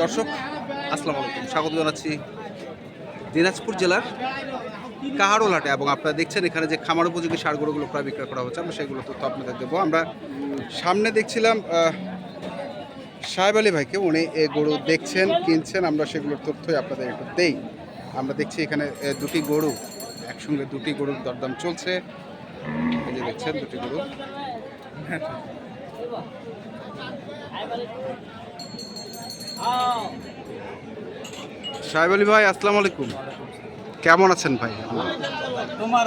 দর্শক, আসসালামু আলাইকুম। স্বাগত জানাচ্ছি দিনাজপুর জেলার কাহারোল হাটে এবং আপনারা দেখছেন এখানে যে খামার উপযোগী সার গরুগুলো প্রায় বিক্রয় করা হচ্ছে, আমরা সেগুলো তথ্য আপনাদের দেবো। আমরা সামনে দেখছিলাম সাহেব আলী ভাইকে, উনি এ গরু দেখছেন, কিনছেন, আমরা সেগুলোর তথ্যই আপনাদের একটু দেই। আমরা দেখছি এখানে দুটি গরু, একসঙ্গে দুটি গরুর দরদাম চলছে। এই যে দেখছেন দুটি গরু। সাহেব আলী ভাই আসসালামু আলাইকুম। কেমন আছেন ভাই? তোমার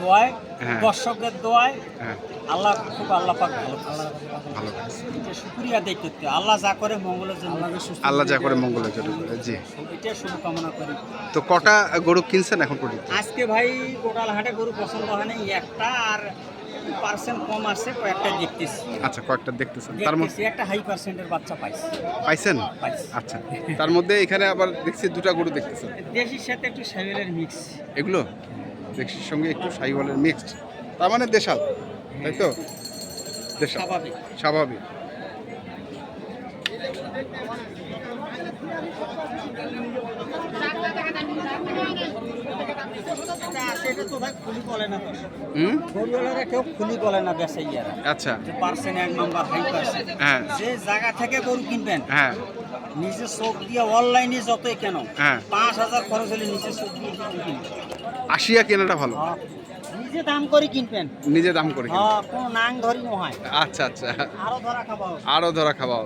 দোয়ায় হ্যাঁ। দর্শকদের দোয়ায় হ্যাঁ। আল্লাহ খুব আল্লাহ পাক ভালো ভালো শুক্রিয়া দেয় করতে। আল্লাহ যা করে মঙ্গলের জন্য। আল্লাহ যা করে মঙ্গলের জন্য জি। এটা শুভকামনা করি। তো কটা গরু কিনছেন এখন পর্যন্ত? আজকে ভাই গোটাল হাটে গরু পছন্দ হয় না একটা আর পার্সেন্ট কম আসছে কয়েকটা দেখতেছি। আচ্ছা কয়েকটা দেখতেছেন তার মধ্যে একটা হাই পার্সেন্টের বাচ্চা পাইছি। পাইছেন? আচ্ছা তার মধ্যে এখানে আবার দেখছি দুটা গরু দেখতেছেন দেশির সাথে একটু সাইবেলের মিক্স এগুলো? দেখছির সঙ্গে একটু সাইওয়ালের মিক্সড তার মানে দেশাল তাই তো? দেশাল। স্বাভাবিক। স্বাভাবিক। আচ্ছা। হ্যাঁ। যে জায়গা থেকে গরু কিনবেন হ্যাঁ। নিজে চোখ দিয়ে অনলাইনে যতই কেন পাঁচ হাজার খরচ হলে নিজে চোখ দিয়ে আসিয়া কেনাটা ভালো। হ্যাঁ, নিজে দাম করে কিনবেন। নিজে দাম করে কিনা। হ্যাঁ কোনো নাং ধরি আচ্ছা আচ্ছা। আরও ধরা খাওয়া। আরও ধরা খাওয়া।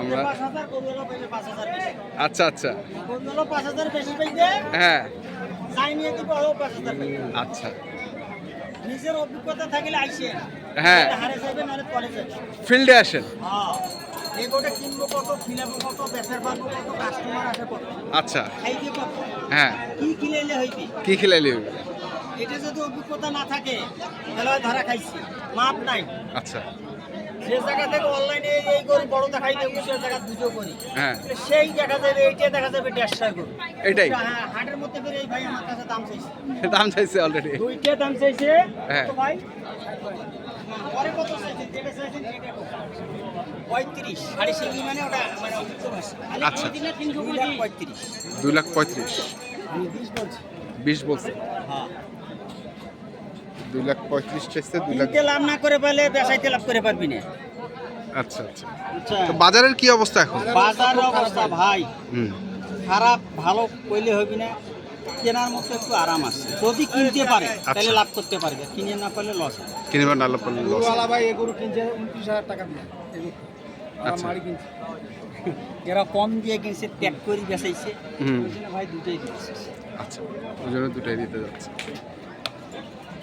আমরা-। আচ্ছা আচ্ছা। হ্যাঁ। আচ্ছা। নিজের অভিজ্ঞতা থাকলে আইসে। হ্যাঁ। ফিল্ডে আসেন। হ্যাঁ। আচ্ছা। হ্যাঁ। কি কিনেলে হইবে? কি খেলাইলি এটা যদি অভিজ্ঞতা না থাকে তাহলে ধরা খাইছি। মাপ নাই। আচ্ছা। যে জায়গা থেকে অনলাইনে এই বড় দেখাই দেবো সে জায়গা দুটো করি। হ্যাঁ। সেই দেখা যাবে এইটা দেখা যাবে দেড়শো এটাই হ্যাঁ হাটের মধ্যে এই ভাই আমার কাছে দাম চাইছে। দাম চাইছে অলরেডি দুইটা দাম চাইছে। হ্যাঁ। ভাই পরে কত চাইছে যেটা চাইছেন সেটা পঁয়ত্রিশ। সাড়ে মানে ওটা মানে আচ্ছা। লাখ পঁয়ত্রিশ দুই লাখ পঁয়ত্রিশ। বিশ বলছি বিশ বলছে। হ্যাঁ। দুই লাখ পঁয়ত্রিশ চাইছে দুই লাখ লাভ না করে পারলে বেসাইতে লাভ করে পারবি না। আচ্ছা আচ্ছা। আচ্ছা। তো বাজারের কি অবস্থা এখন? বাজার অবস্থা ভাই হুম। খারাপ ভালো কইলে হবি না। কেনার মতো একটু আরাম আছে। যদি কিনতে পারে তাহলে আচ্ছা। লাভ করতে পারবে। কিনে না পারলে লস কিনবার নালা পড়লে লস ভাই এ গরু কিনছে উনত্রিশ হাজার টাকা দিয়ে। এগুলো। আচ্ছা। মাড়ি কিনছে। এরা কম দিয়ে কিনছে প্যাক করে বেচাইছে। হুম। ভাই দুটোই দিচ্ছে। আচ্ছা। ওই জন্য দুটাই দিতে যাচ্ছে। ভাই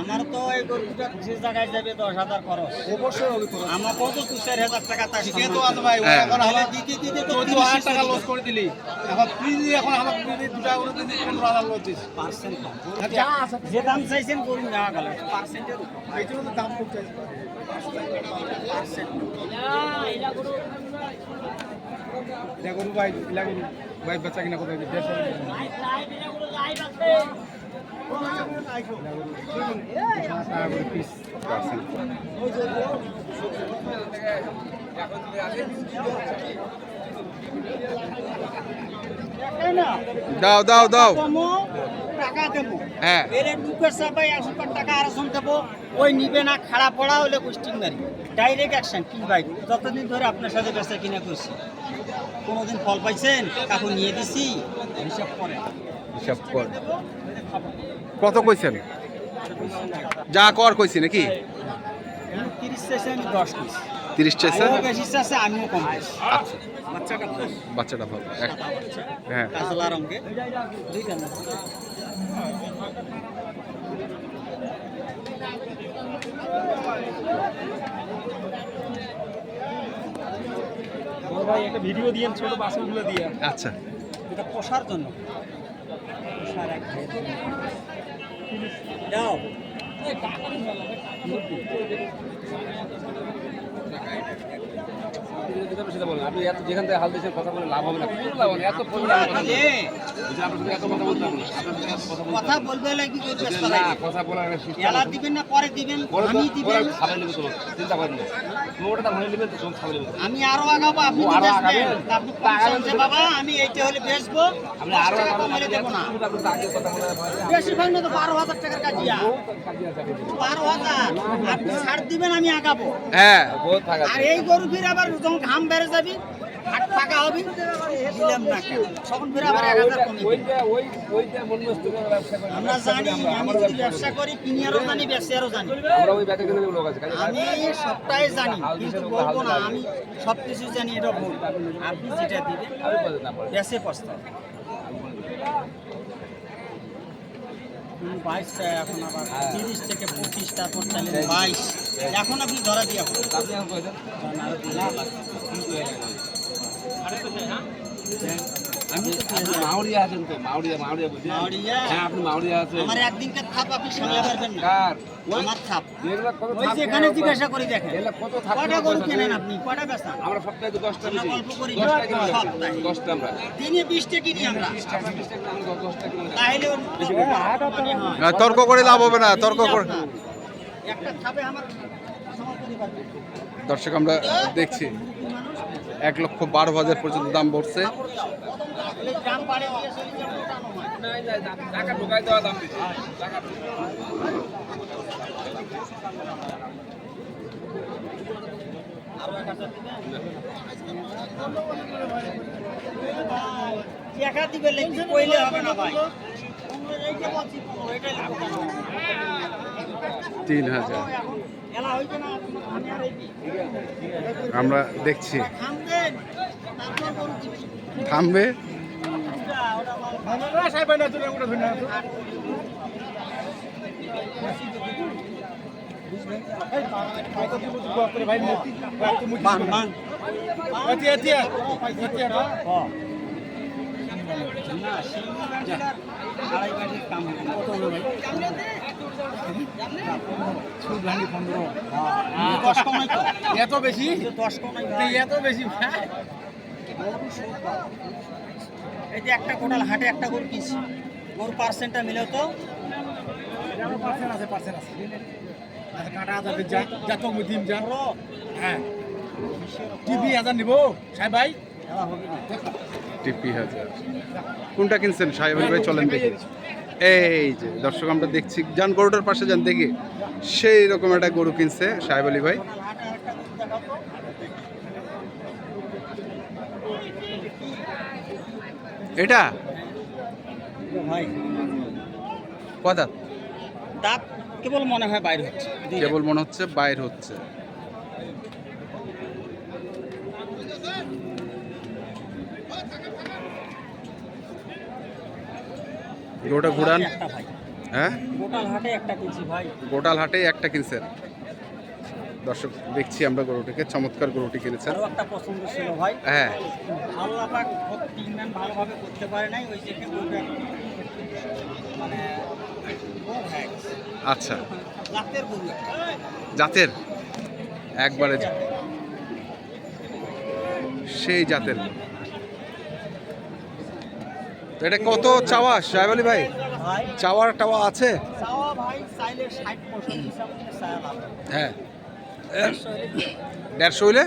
আমার তো এই গরুটা যে জায়গায় যাবে দশ হাজার খরচ। অবশ্যই হবে আমার কত দু চার হাজার টাকা তার ঠিকই তো আছে ভাই আমার দিতে দিতে তো চোদ্দ হাজার টাকা লস করে দিলি। এখন তুই যদি এখন আমার যদি দুটা করে দিলি পনেরো হাজার লস দিস। পার্সেন্ট যা আছে যে দাম চাইছেন গরু নেওয়া গেল পার্সেন্টের এই জন্য তো দাম খুব চাইছে। গরু ভাই ভাই বাচ্চা কিনা কোথায়? দাও দাও দাও। টাকা দেবো হ্যাঁ দুঃখের সবাই একশো টাকা আর দেবো, ওই নিবে না, খাড়া পড়া হলে কুস্টিং মারি। ডাইরেক্ট অ্যাকশন কি ভাই যতদিন ধরে আপনার সাথে বেচা কিনা করছি কোনোদিন ফল পাইছেন? কাকু নিয়ে দিছি হিসাব করে হিসাব কর। কত কইছেন? যা কর কইছি নাকি? তিরিশ চাইছে আমি দশ কইছি। তিরিশ চাইছে বেশি চাইছে আমিও কম আচ্ছা। বাচ্চাটা ভালো। বাচ্চাটা ভালো। এক- হ্যাঁ। দুইটা না ভাই একটা ভিডিও দিয়েন ছোট বাসনগুলো দিয়ে। আচ্ছা। এটা পোষার জন্য। পোষার এক দাও সেটা বলেন আপনি এত যেখান থেকে হাল দিয়েছেন কথা বলে লাভ হবে না কোনো লাভ হবে এত পরিমাণ বলতে এ, বুঝলেন? এত কথা বলতে হবে না। আপনার সাথে এত কথা বলতে কথা হবে বলবে হলে কি না। কথা বলার এলা দিবেন না পরে দিবেন আমি দিবেন খাবার নেবে তোমার, চিন্তা করেন না। ওটা দাম তো, তোমার খাবার নেবে। আমি আরও আগাবো আপনি আরও আগাবেন? আপনি তা যে বাবা আমি এইটা হলে বেচবো আপনি আরও দেবো এত না। বেশি ভাগ তো বারো হাজার টাকার কাজিয়া। বারো হাজার আপনি ছাড় দিবেন আমি আগাবো হ্যাঁ থাকা আর এই গরু ফিরে আবার যখন ঘাম বেড়ে যাবি হাট ফাঁকা হবি দিলাম না। তখন ফিরে আবার এক হাজার কমে আমরা জানি আমি যদি ব্যবসা করি। কিনিয়ারও জানি জানি। আমরা ওই ব্যাটারি কিনে লোক আছে কাজে আমি সবটাই জানি কিন্তু বলব না আমি সব কিছু জানি এটা ভুল। আপনি যেটা দিবেন পস্তাব বাইশটা এখন আবার তিরিশ থেকে পঁচিশ তারপর চাইলেন বাইশ। এখন আপনি ধরা দিয়ে আপনি এখন কই দেন? আপনি মাউরিয়া আছেন তো মাউরিয়া মাউরিয়া বুঝছেন মাউরিয়া? হ্যাঁ। আপনি মাউরিয়া আছেন। আমার একদিনকার থাপ আপনি সামলে পারবেন না। কার? আমার থাপ। এগুলা কত থাপ যেখানে দেওয়া জিজ্ঞাসা করে দেখেন। এগুলা কত থাপ কয়টা গরু কেনেন আপনি? কয়টা বেচা? আমরা সপ্তাহে তো দশটা আমরা করি। দশটা কিনে সপ্তাহে। দশটা আমরা। দিনে বিশটা কিনি আমরা। আপনি বিশটা কিনে আমরা দশটা কিনে তাহলে ওর। না, তর্ক করে লাভ হবে না তর্ক করে দর্শক আমরা দেখছি এক লক্ষ বারো হাজার পর্যন্ত দাম পড়ছে দিবে কইলে হবে না ভাই। তিন হাজার। আমরা দেখছি থামবে। না, এত বেশি। এত বেশি? এই যে একটা কোটাল হাটে একটা গরু কিনছি। গরু পার্সেন্টটা মিলেও তো। কাটা যাবে মুদিম যা হ্যাঁ। টিভি হাজার নিব সাহেব ভাই? এলা টিপি হাজার। কোনটা কিনছেন? সাহেব ভাই চলেন দেখি। এই যে দর্শক আমরা দেখছি যান গরুটার পাশে যান দেখি। সেই রকম একটা গরু কিনছে সাহেব আলী ভাই। এটা? ভাই। দাঁত কেবল মনে হয় বাইরে হচ্ছে। কেবল মনে হচ্ছে বাইর হচ্ছে। গরুটা ঘুরান? হ্যাঁ? গোটাল হাটে একটা কিনছি ভাই। গোটাল হাটে একটা কিনছেন? দর্শক দেখছি আমরা গরুটিকে চমৎকার গরুটি কিনেছেন। একটা পছন্দ ছিল ভাই। হ্যাঁ। আল্লাহ পাক তিনজন ভালোভাবে করতে পারে নাই ওই যে মানে হয়ে। আচ্ছা। জাতের গরু জাতের? একবারে সেই জাতের। তো এটা কত চাওয়া সাহেব আলী ভাই? চাওয়ার টাওয়া আছে? হ্যাঁ। দেড়শো হইলে?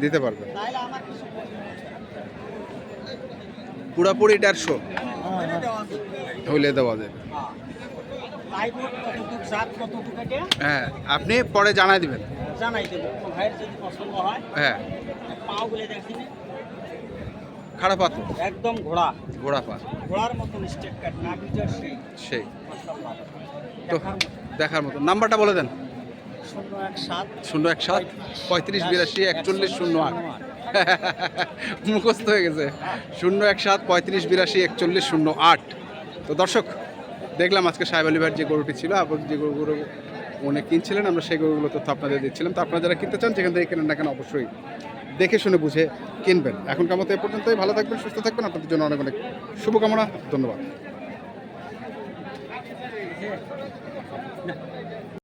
দিতে পারবে। পুরাপুরি দেড়শো? বলে। হইলে দেওয়া যাবে হ্যাঁ। হ্যাঁ আপনি পরে জানাই দিবেন। জানাই দেবো। কোনো ভাইয়ের যদি পছন্দ হয় হ্যাঁ। পাও গুলে খারাপ পাত একদম ঘোড়া। ঘোড়া পা ঘোড়ার মতন স্টেট কাট না বিটার সেই। সেই। তো দেখার মতো। নাম্বারটা বলে দেন। শূন্য এক সাত। পঁয়ত্রিশ বিরাশি একচল্লিশ শূন্য আট। মুখস্থ হয়ে গেছে। শূন্য এক সাত পঁয়ত্রিশ বিরাশি একচল্লিশ শূন্য আট। তো দর্শক দেখলাম আজকে সাহেব আলী ভাইয়ের যে গরুটি ছিল আবার যে গরুগুলো উনি কিনছিলেন, আমরা সেই গরুগুলো তথ্য আপনাদের দিচ্ছিলাম। তো আপনারা যারা কিনতে চান, যেখান থেকে কেনেন না কেন অবশ্যই দেখে শুনে বুঝে কিনবেন। এখনকার মতো এ পর্যন্তই, ভালো থাকবেন, সুস্থ থাকবেন। আপনাদের জন্য অনেক অনেক শুভকামনা, ধন্যবাদ।